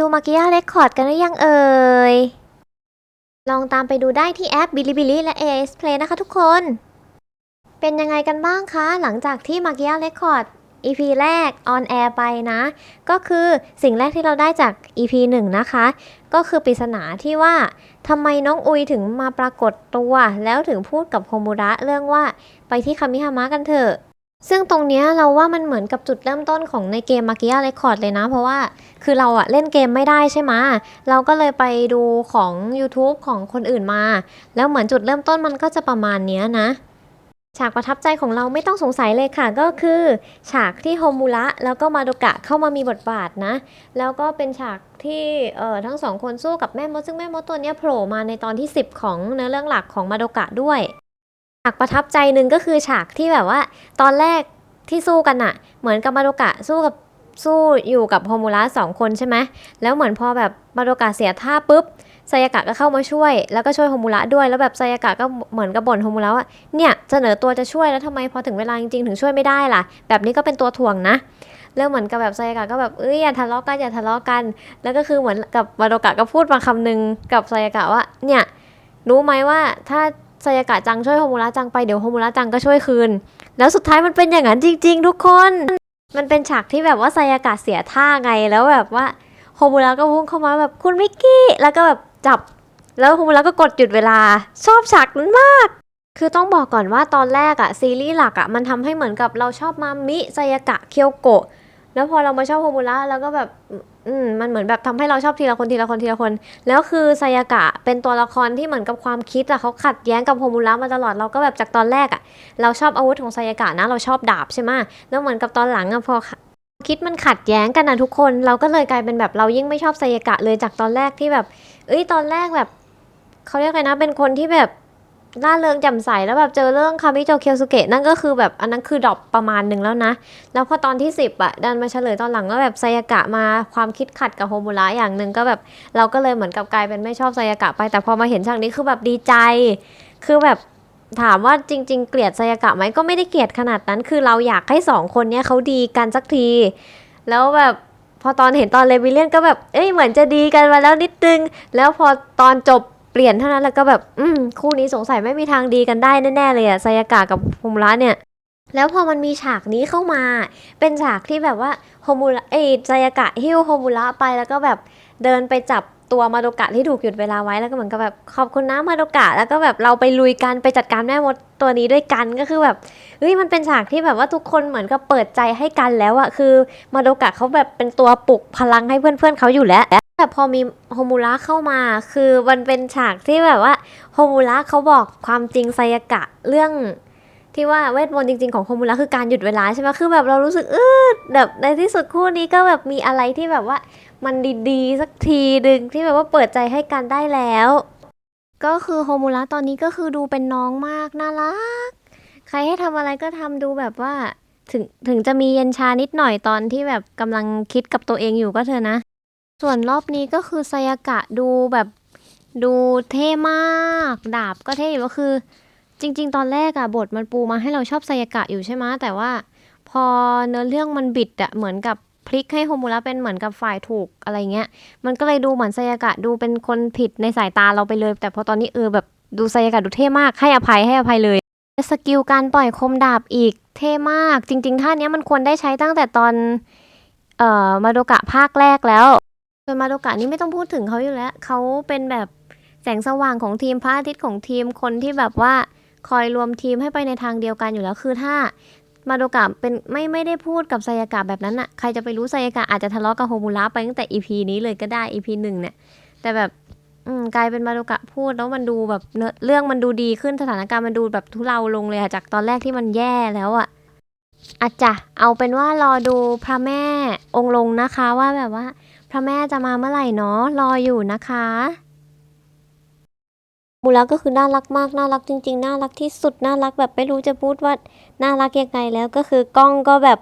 ดูมากิยาเรคคอร์ดกันหรือยังเอ่ย ลองตามไปดูได้ที่แอป Bilibili และ AS Play นะคะทุกคน เป็นยังไงกันบ้างคะ หลังจากที่มากิยาเรคคอร์ด EP แรก on air ไปนะ ก็คือสิ่งแรกที่เราได้จาก EP 1 นะคะ ก็คือปริศนาที่ว่าทำไมน้องอุยถึงมาปรากฏตัว แล้วถึงพูดกับโฮมุระเรื่องว่าไปที่คามิฮามะกันเถอะ ซึ่งตรงเนี้ยเราว่ามันเหมือนกับจุดเริ่มต้นของในเกมมากิยาเรคคอร์ดเลยนะ เพราะว่าคือเราอะเล่นเกมไม่ได้ใช่ไหมเราก็เลยไปดูของ YouTube ของคนอื่นมา แล้วเหมือนจุดเริ่มต้นมันก็จะประมาณเนี้ยนะ ฉากประทับใจของเราไม่ต้องสงสัยเลยค่ะ ก็คือ ฉากที่โฮมูระแล้วก็มาโดกะเข้ามามีบทบาทนะ แล้วก็เป็นฉากที่เอ่อทั้งสองคนสู้กับแม่มดซึ่งแม่มดตัวเนี้ยโผล่มาในตอนที่ 10 ของเนื้อเรื่องหลักของมาโดกะด้วยากประทับใจหนึ่งก็คือฉากที่แบบว่า ตอนแรกที่สู้กันอะเหมือนกับมาโดกะสู้กับสู้อยู่กับโฮมูระสองคนใช่ไหมแล้วเหมือนพอแบบมาโดกะเสียท่าปุ๊บไซยากะก็เข้ามาช่วย แล้วก็ช่วยโฮมูระด้วย แล้วแบบไซยากะก็เหมือนกับบ่นโฮมูระว่าเนี่ยเสนอตัวจะช่วยแล้วทำไมพอถึงเวลาจริงๆถึงช่วยไม่ได้ล่ะ แบบนี้ก็เป็นตัวถ่วงนะแล้วเหมือนกับแบบไซยากะก็แบบเอ้ยอย่าทะเลาะกันอย่าทะเลาะกัน แล้วก็คือเหมือนกับมาโดกะก็พูดมาคำหนึงกับไซยากะว่าเนี่ยรู้ไหมว่าถ้า ไซยากะจังช่วยโฮมูระจังไปเดี๋ยวโฮมูระจังก็ช่วยคืน แล้วสุดท้ายมันเป็นอย่างนั้นจริง ๆ ทุกคน มันเป็นฉากที่แบบว่าไซยากะเสียท่าไงแล้วแบบว่าโฮมูระก็พุ่งเข้ามาแบบคุณมิกกี้แล้วก็แบบจับ แล้วโฮมูระก็กดหยุดเวลา ชอบฉากนั้นมาก คือต้องบอกก่อนว่าตอนแรกอะซีรีส์หลักอะมันทำให้เหมือนกับเราชอบมามิไซยากะเคียวโกะแล้วพอเรามาชอบโฮมูระแล้วก็แบบ อืมมันเหมือนแบบทำให้เราชอบทีละคนทีละคนทีละคน แล้วคือไซยากะเป็นตัวละครที่เหมือนกับความคิดอะเขาขัดแย้งกับโฮมูระมาตลอดเราก็แบบจากตอนแรกอะเราชอบอาวุธของไซยากะนะเราชอบดาบใช่ไหมแล้วเหมือนกับตอนหลังอะพอคิดมันขัดแย้งกันนะทุกคน เราก็เลยกลายเป็นแบบเรายิ่งไม่ชอบไซยากะเลยจากตอนแรกที่แบบ เอ้ยตอนแรกแบบเขาเรียกไงนะเป็นคนที่แบบ ร่าเริงแจ่มใสแล้วแบบเจอเรื่องคามิโจเคียวสุเกะนั่นก็คือแบบอันนั้นคือดรอปประมาณหนึ่งแล้วนะ แล้วพอตอนที่ 10อะดันมาเฉลยตอนหลังก็แบบไซยากะมาความคิดขัดกับโฮมูระอย่างหนึ่งก็แบบเราก็เลยเหมือนกับกลายเป็นไม่ชอบไซยากะไป แต่พอมาเห็นฉากนี้คือแบบดีใจ คือแบบถามว่าจริง ๆ เกลียดไซยากะไหมก็ไม่ได้เกลียดขนาดนั้น คือเราอยากให้สองคนเนี้ยเขาดีกันสักที แล้วแบบพอตอนเห็นตอนเลวิเลียนก็แบบ เอ้ยเหมือนจะดีกันมาแล้วนิดนึง แล้วพอตอนจบ เปลี่ยนเท่านั้นแล้วก็แบบ อืมคู่นี้สงสัยไม่มีทางดีกันได้แน่ๆเลยอะไซยากะกับโฮมูระเนี่ย แล้วพอมันมีฉากนี้เข้ามา เป็นฉากที่แบบว่าโฮมูระเอยไซยากะหิ้วโฮมูระไปแล้วก็แบบเดินไปจับตัวมาโดกะที่ถูกหยุดเวลาไว้แล้วก็เหมือนกับแบบขอบคุณนะมาโดกะแล้วก็แบบเราไปลุยกันไปจัดการแม่มดตัวนี้ด้วยกันก็คือแบบเฮ้ยมันเป็นฉากที่แบบว่าทุกคนเหมือนกับเปิดใจให้กันแล้วอะคือมาโดกะเขาแบบเป็นตัวปลุกพลังให้เพื่อนๆเขาอยู่แล้ว แต่พอมีโฮมูระเข้ามา คือมันเป็นฉากที่แบบว่าโฮมูระเขาบอกความจริงไซยากะเรื่อง ที่ว่าเวทมนต์จริงๆของโฮมูระคือการหยุดเวลาใช่ไหมคือแบบเรารู้สึกเออแบบในที่สุดคู่นี้ก็แบบมีอะไรที่แบบว่ามันดีๆ สักทีหนึ่งที่แบบว่าเปิดใจให้กันได้แล้ว ก็คือโฮมูระตอนนี้ก็คือดูเป็นน้องมากน่ารัก ใครให้ทำอะไรก็ทำดูแบบว่าถึงถึงจะมีเย็นชานิดหน่อยตอนที่แบบกำลังคิดกับตัวเองอยู่ก็เถอะนะ ส่วนรอบนี้ก็คือไซยากะดูแบบดูเท่มาก ดาบก็เท่อยู่ก็คือ จริง ๆ ตอนแรกอะบทมันปูมาให้เราชอบไซยากะอยู่ใช่ไหมแต่ว่า พอเนื้อเรื่องมันบิดอะเหมือนกับพลิกให้โฮมูระเป็นเหมือนกับฝ่ายถูกอะไรเงี้ย มันก็เลยดูเหมือนไซยากะดูเป็นคนผิดในสายตาเราไปเลย แต่พอตอนนี้เออแบบดูไซยากะดูเท่มากให้อภัยให้อภัยเลยสกิลการปล่อยคมดาบอีกเท่มาก จริง ๆ ท่านี้มันควรได้ใช้ตั้งแต่ตอน เอ่อมาโดกะภาคแรกแล้ว ส่วนมาโดกะนี่ไม่ต้องพูดถึงเขาอยู่แล้ว เขาเป็นแบบแสงสว่างของทีมพระอาทิตย์ของทีมคนที่แบบว่าคอยรวมทีมให้ไปในทางเดียวกันอยู่แล้วคือถ้ามาโดกะเป็นไม่ไม่ได้พูดกับไซยากะแบบนั้นอะใครจะไปรู้ไซยากะอาจจะทะเลาะกับโฮมูระไปตั้งแต่ EP นี้เลยก็ได้ EP หนึ่งเนี่ยแต่แบบอืมกลายเป็นมาโดกะพูดแล้วมันดูแบบเนื้อเรื่องมันดูดีขึ้นสถานการณ์มันดูแบบทุเลาลงเลยอะจากตอนแรกที่มันแย่แล้วอะอาจจะเอาเป็นว่ารอดูพระแม่องค์ลงนะคะว่าแบบว่า ระแม่จะมาเมื่อไหร่เนาะรออยู่นะคะมูระก็คือน่ารักมากน่ารักจริง ๆ น่ารักที่สุดน่ารักแบบไม่รู้จะพูดว่าน่ารักยังไงแล้วก็คือกล้องก็แบบ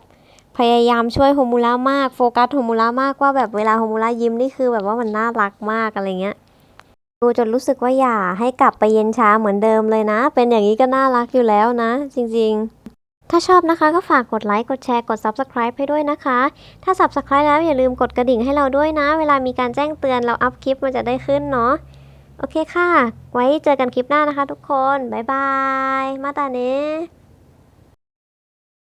พยายามช่วยโฮมูระมากโฟกัสโฮมูระมากว่าแบบเวลาโฮมูระยิ้มนี่คือแบบว่ามันน่ารักมากอะไรเงี้ยดูจนรู้สึกว่าอย่าให้กลับไปเย็นช้าเหมือนเดิมเลยนะ เป็นอย่างนี้ก็น่ารักอยู่แล้วนะ จริง ๆ ถ้าชอบนะคะก็ฝากกดไลค์ กดแชร์ กด Subscribe ให้ด้วยนะคะ ถ้า Subscribe แล้วอย่าลืมกดกระดิ่งให้เราด้วยนะ เวลามีการแจ้งเตือนเราอัพคลิปมันจะได้ขึ้นเนาะ โอเคค่ะ ไว้เจอกันคลิปหน้านะคะทุกคน บ๊ายบาย มาตาเนะ